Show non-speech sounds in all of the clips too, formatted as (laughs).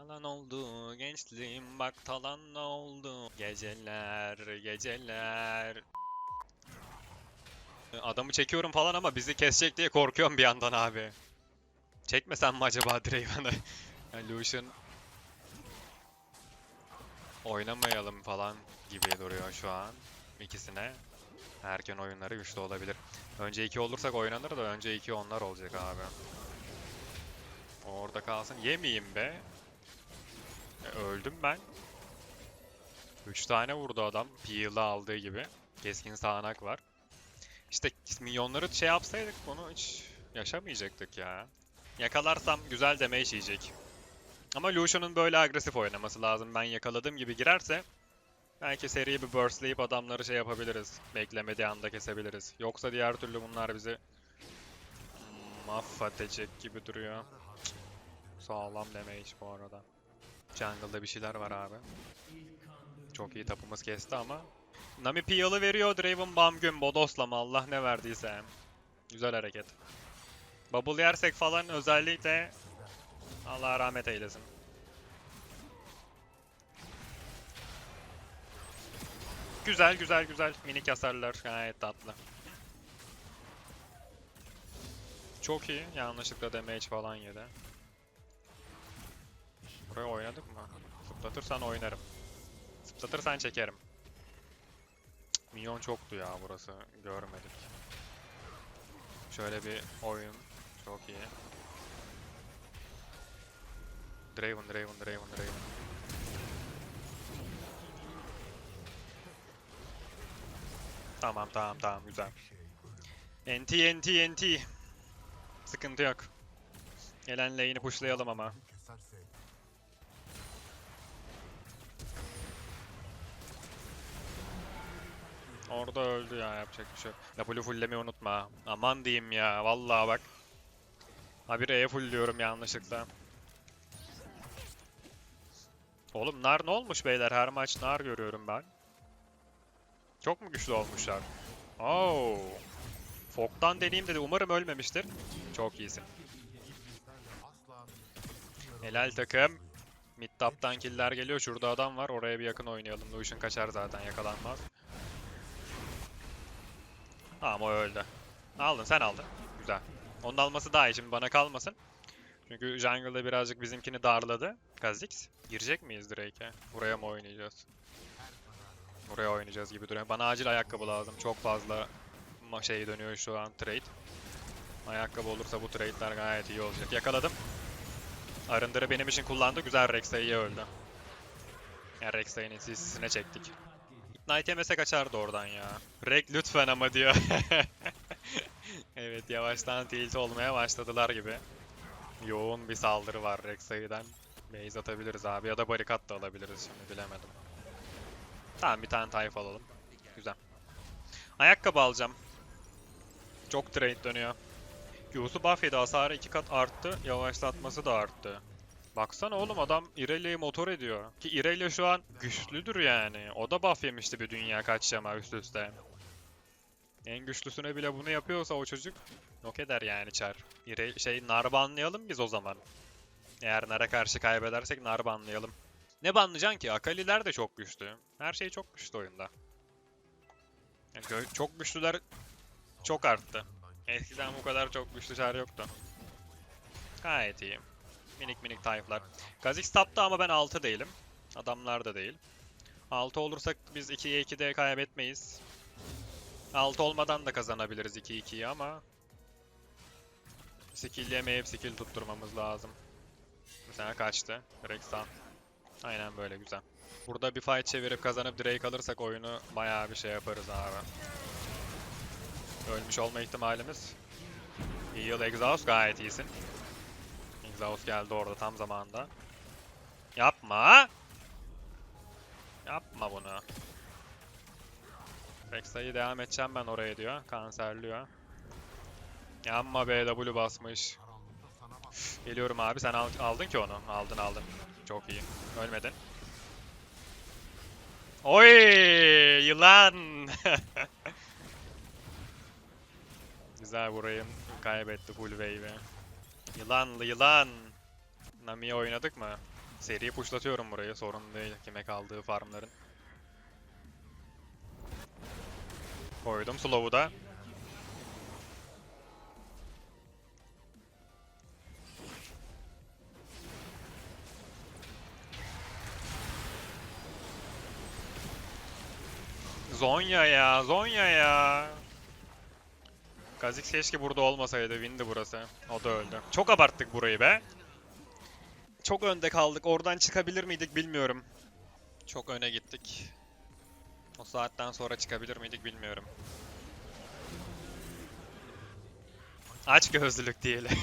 Yalan oldu gençliğim bak talan oldu. Geceler geceler. Adamı çekiyorum falan ama bizi kesecek diye korkuyorum bir yandan abi. Çekmesem mi acaba Draven'ı? (laughs) yani Lucian oynamayalım falan gibi duruyor şu an ikisine. Erken oyunları güçlü olabilir. Önce 2 olursak oynanır da önce 2 onlar olacak abi. Orada kalsın. Yemeyeyim be. Öldüm ben. 3 tane vurdu adam. Peel'ı aldığı gibi. Keskin sağanak var. İşte milyonları şey yapsaydık bunu hiç yaşamayacaktık ya. Yakalarsam güzel damage yiyecek. Ama Lucian'ın böyle agresif oynaması lazım. Ben yakaladığım gibi girerse belki seriyi bir burstlayıp adamları şey yapabiliriz. Beklemediği anda kesebiliriz. Yoksa diğer türlü bunlar bizi mahvedecek gibi duruyor. Sağlam damage bu arada. Jungle'da bir şeyler var abi. Çok iyi tapımız kesti ama. Nami Peel'ı veriyor Draven Bamgün Bodos'la mı Allah ne verdiyse. Güzel hareket. Bubble yersek falan özellikle Allah rahmet eylesin. Güzel güzel güzel minik hasarlar gayet tatlı. Çok iyi yanlışlıkla damage falan yedi. Buraya oynadık mı? Zıplatırsan oynarım. Zıplatırsan çekerim. Cık, Minyon çoktu ya burası. Görmedik. Şöyle bir oyun. Çok iyi. Draven, Draven, Draven, Draven. Tamam, tamam, tamam. Güzel. NT, NT, NT. Sıkıntı yok. Gelen lane'i pushlayalım ama. Orada öldü ya yapacak bir şey yok. W fulllemeyi unutma. Aman diyeyim ya vallahi bak. Ha bir E full diyorum yanlışlıkla. Oğlum nar ne olmuş beyler? Her maç nar görüyorum ben. Çok mu güçlü olmuşlar? Oo. Fog'dan deneyeyim dedi. Umarım ölmemiştir. Çok iyisin. Helal takım. Mid top'tan killer geliyor. Şurada adam var. Oraya bir yakın oynayalım. Lucian kaçar zaten yakalanmaz. Tamam o öldü. Aldın sen aldın. Güzel. Onun alması daha iyi şimdi bana kalmasın. Çünkü jungle'da birazcık bizimkini darladı. Kha'Zix. Girecek miyiz Drake'e? Buraya mı oynayacağız? Buraya oynayacağız gibi duruyor. Bana acil ayakkabı lazım. Çok fazla şey dönüyor şu an trade. Ayakkabı olursa bu trade'ler gayet iyi olacak. Yakaladım. Arındırı benim için kullandı. Güzel Rek'Sai'ye öldü. Yani Rek'Sai'nin CC'sine çektik. Knight yemese kaçardı oradan ya. Rek lütfen ama diyor. (laughs) evet yavaştan tilt olmaya başladılar gibi. Yoğun bir saldırı var Rek'Sai'den. Base atabiliriz abi ya da barikat da alabiliriz şimdi bilemedim. Tamam bir tane tayf alalım. Güzel. Ayakkabı alacağım. Çok trade dönüyor. Q'su buff yedi hasarı iki kat arttı. Yavaşlatması da arttı. Baksana oğlum adam Irelia'yı motor ediyor. Ki Irelia şu an güçlüdür yani. O da buff yemişti bir dünya kaç şema üst üste. En güçlüsüne bile bunu yapıyorsa o çocuk yok eder yani çar. İre şey nar banlayalım biz o zaman. Eğer nara karşı kaybedersek nar banlayalım. Ne banlayacaksın ki? Akaliler de çok güçlü. Her şey çok güçlü oyunda. Yani çok güçlüler çok arttı. Eskiden bu kadar çok güçlü çar yoktu. Gayet iyi. Minik minik tayflar. Kha'Zix tapta ama ben 6 değilim. Adamlar da değil. 6 olursak biz 2'ye 2'de kaybetmeyiz. 6 olmadan da kazanabiliriz 2-2'yi ama skill yemeyip skill tutturmamız lazım. Mesela kaçtı. Rex'tan. Aynen böyle güzel. Burada bir fight çevirip kazanıp Drake alırsak oyunu bayağı bir şey yaparız abi. Ölmüş olma ihtimalimiz. Heal Exhaust gayet iyisin. Exhaust geldi orada tam zamanda. Yapma! Yapma bunu. Rexa'yı devam edeceğim ben oraya diyor. Kanserliyor. Yanma BW basmış. Geliyorum abi sen al- aldın ki onu. Aldın aldın. Çok iyi. Ölmedin. Oy yılan. (laughs) Güzel burayı kaybetti full wave'i. Yılanlı yılan. Nami'yi oynadık mı? Seri pushlatıyorum burayı. Sorun değil kime kaldığı farmların. Koydum slow'u da. Zonya ya, Zonya ya. Kha'Zix keşke burada olmasaydı, windi burası. O da öldü. Çok abarttık burayı be. Çok önde kaldık. Oradan çıkabilir miydik bilmiyorum. Çok öne gittik. O saatten sonra çıkabilir miydik bilmiyorum. Aç gözlülük diyelim. (laughs)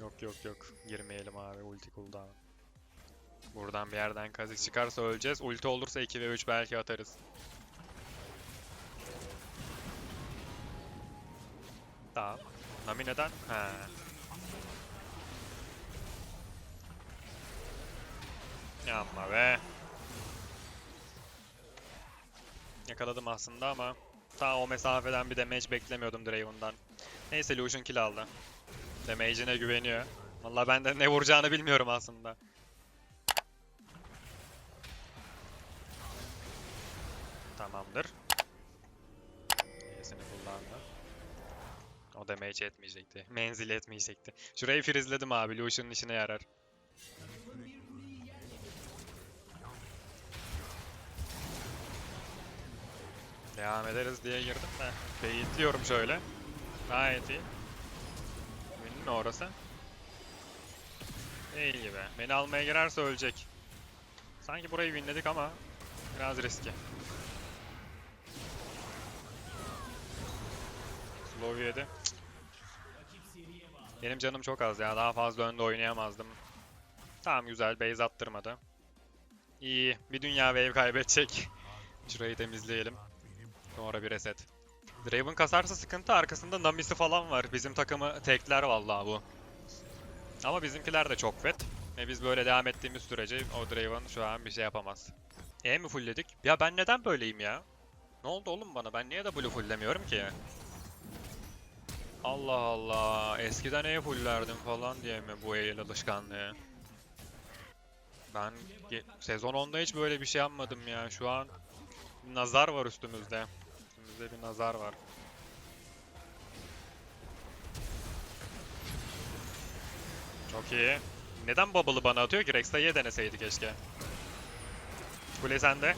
yok yok yok. Girmeyelim abi ulti cooldown. Buradan bir yerden Kha'Zix çıkarsa öleceğiz. Ulti olursa 2 ve 3 belki atarız. Tamam. Nami neden? He. Yapma be. Yakaladım aslında ama ta o mesafeden bir damage beklemiyordum Draven'dan. Neyse Lucian kill aldı. Damage'ine güveniyor. Vallahi ben de ne vuracağını bilmiyorum aslında. Tamamdır. E'sini kullandı. O damage etmeyecekti. Menzil etmeyecekti. Şurayı freezeledim abi. Lucian'ın işine yarar. Devam ederiz diye girdim de. Beyitliyorum şöyle. Gayet iyi. Benim orası? Değil gibi. Beni almaya girerse ölecek. Sanki burayı winledik ama biraz riski. Slow yedi. Benim canım çok az ya. Daha fazla önde oynayamazdım. Tamam güzel. Base attırmadı. İyi. Bir dünya wave kaybedecek. (laughs) Şurayı temizleyelim. Sonra bir reset. Draven kasarsa sıkıntı. Arkasında Nami'si falan var. Bizim takımı tekler vallahi bu. Ama bizimkiler de çok fet. Ve biz böyle devam ettiğimiz sürece o Draven şu an bir şey yapamaz. E mi fullledik? Ya ben neden böyleyim ya? Ne oldu oğlum bana? Ben niye W fulllemiyorum ki? Allah Allah. Eskiden E fulllerdim falan diye mi bu el alışkanlığı? Ben sezon 10'da hiç böyle bir şey yapmadım ya. Şu an nazar var üstümüzde. Üstümüzde bir nazar var. Çok iyi. Neden Bubble'ı bana atıyor ki? Rex'e deneseydi keşke. Kule sende.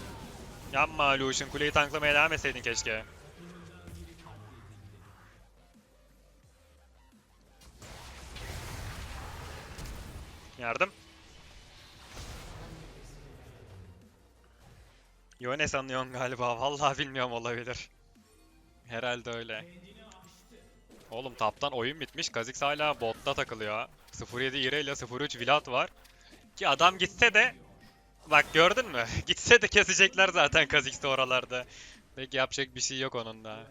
Yanma Lucian. Kuleyi tanklamaya devam etseydin keşke. Yardım. Yone sanıyorsun galiba. Vallahi bilmiyorum olabilir. Herhalde öyle. Oğlum taptan oyun bitmiş. Kha'Zix hala botta takılıyor. 07 Ire ile 03 Vlad var. Ki adam gitse de Bak gördün mü? (laughs) Gitse de kesecekler zaten Kha'Zix'te oralarda. Peki yapacak bir şey yok onun da.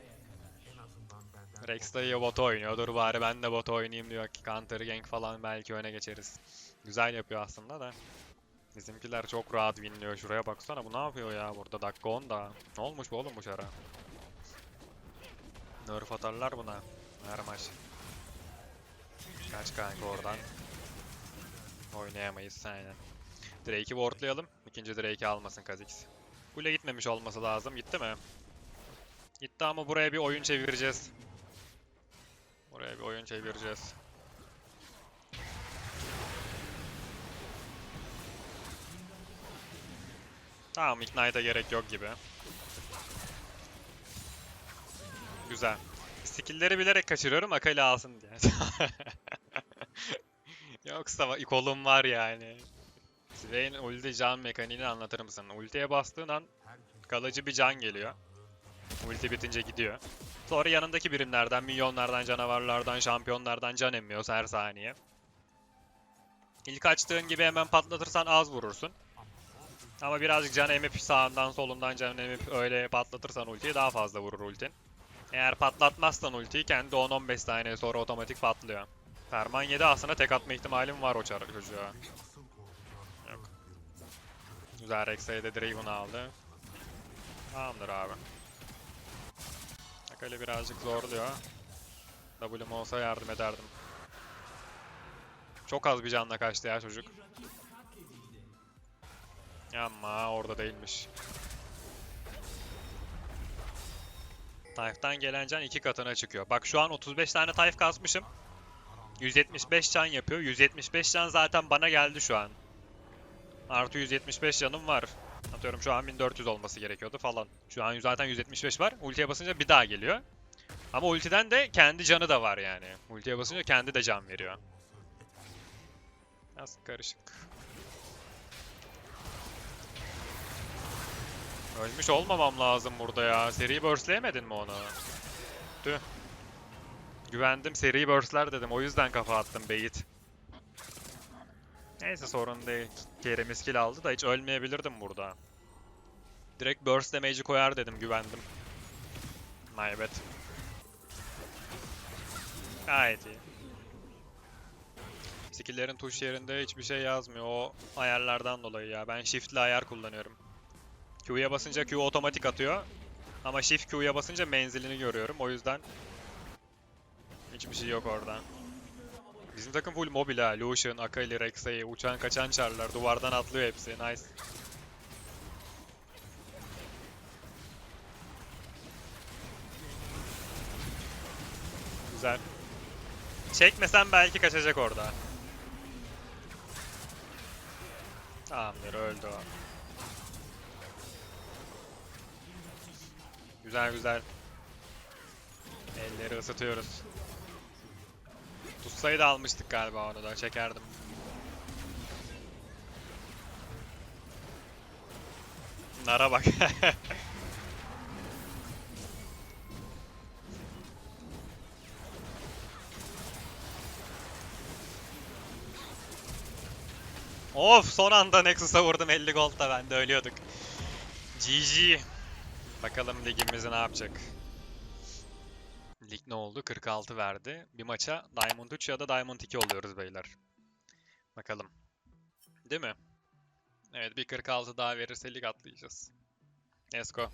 Rex dayı bot oynuyor. Dur bari ben de bot oynayayım diyor ki counter gank falan belki öne geçeriz. Güzel yapıyor aslında da. Bizimkiler çok rahat winliyor. Şuraya baksana bu ne yapıyor ya burada dakika 10 da. Ne olmuş bu oğlum bu şara? Nerf atarlar buna. Her maç. Kaç kanka oradan. Oynayamayız aynen. Drake'i wardlayalım. İkinci Drake'i almasın Kha'Zix. Kule gitmemiş olması lazım. Gitti mi? Gitti ama buraya bir oyun çevireceğiz. Buraya bir oyun çevireceğiz. Tamam Ignite'a gerek yok gibi. Güzel. Skill'leri bilerek kaçırıyorum Akali alsın diye. (laughs) Yoksa kolum var yani. Swain ulti can mekaniğini anlatır mısın? Ultiye bastığın an kalıcı bir can geliyor. Ulti bitince gidiyor. Sonra yanındaki birimlerden, milyonlardan, canavarlardan, şampiyonlardan can emmiyorsa her saniye. İlk açtığın gibi hemen patlatırsan az vurursun. Ama birazcık can emip sağından solundan can emip öyle patlatırsan ultiyi daha fazla vurur ultin. Eğer patlatmazsan ultiyi kendi 10-15 saniye sonra otomatik patlıyor. Ferman 7 aslında tek atma ihtimalim var o çocuğa. Yok. Güzel Rex'e de Draven'ı aldı. Tamamdır abi. Akali birazcık zorluyor. W'm olsa yardım ederdim. Çok az bir canla kaçtı ya çocuk. Ama orada değilmiş. Tayf'tan gelen can iki katına çıkıyor. Bak şu an 35 tane Tayf kasmışım. 175 can yapıyor. 175 can zaten bana geldi şu an. Artı 175 canım var. Atıyorum şu an 1400 olması gerekiyordu falan. Şu an zaten 175 var. Ultiye basınca bir daha geliyor. Ama ultiden de kendi canı da var yani. Ultiye basınca kendi de can veriyor. Biraz karışık. Ölmüş olmamam lazım burada ya. Seri burst'leyemedin mi onu? Tüh. Güvendim seri burst'ler dedim. O yüzden kafa attım bait. Neyse sorun değil. Kerem skill aldı da hiç ölmeyebilirdim burada. Direkt burst damage'i koyar dedim güvendim. Bad. Gayet iyi. Skill'lerin tuş yerinde hiçbir şey yazmıyor. O ayarlardan dolayı ya. Ben shift'li ayar kullanıyorum. Q'ya basınca Q otomatik atıyor. Ama shift Q'ya basınca menzilini görüyorum. O yüzden hiçbir şey yok orada. Bizim takım full mobil ha. Lucian, Akali, Rek'Sai, uçan kaçan çarlar. Duvardan atlıyor hepsi. Nice. Güzel. Çekmesem belki kaçacak orada. Tamamdır öldü o. Güzel güzel. Elleri ısıtıyoruz. Tutsayı da almıştık galiba onu da çekerdim. Nara bak. (laughs) of son anda Nexus'a vurdum 50 gold ben de ölüyorduk. GG. Bakalım ligimiz ne yapacak. Lig ne oldu? 46 verdi. Bir maça Diamond 3 ya da Diamond 2 oluyoruz beyler. Bakalım. Değil mi? Evet bir 46 daha verirse lig atlayacağız. Let's go.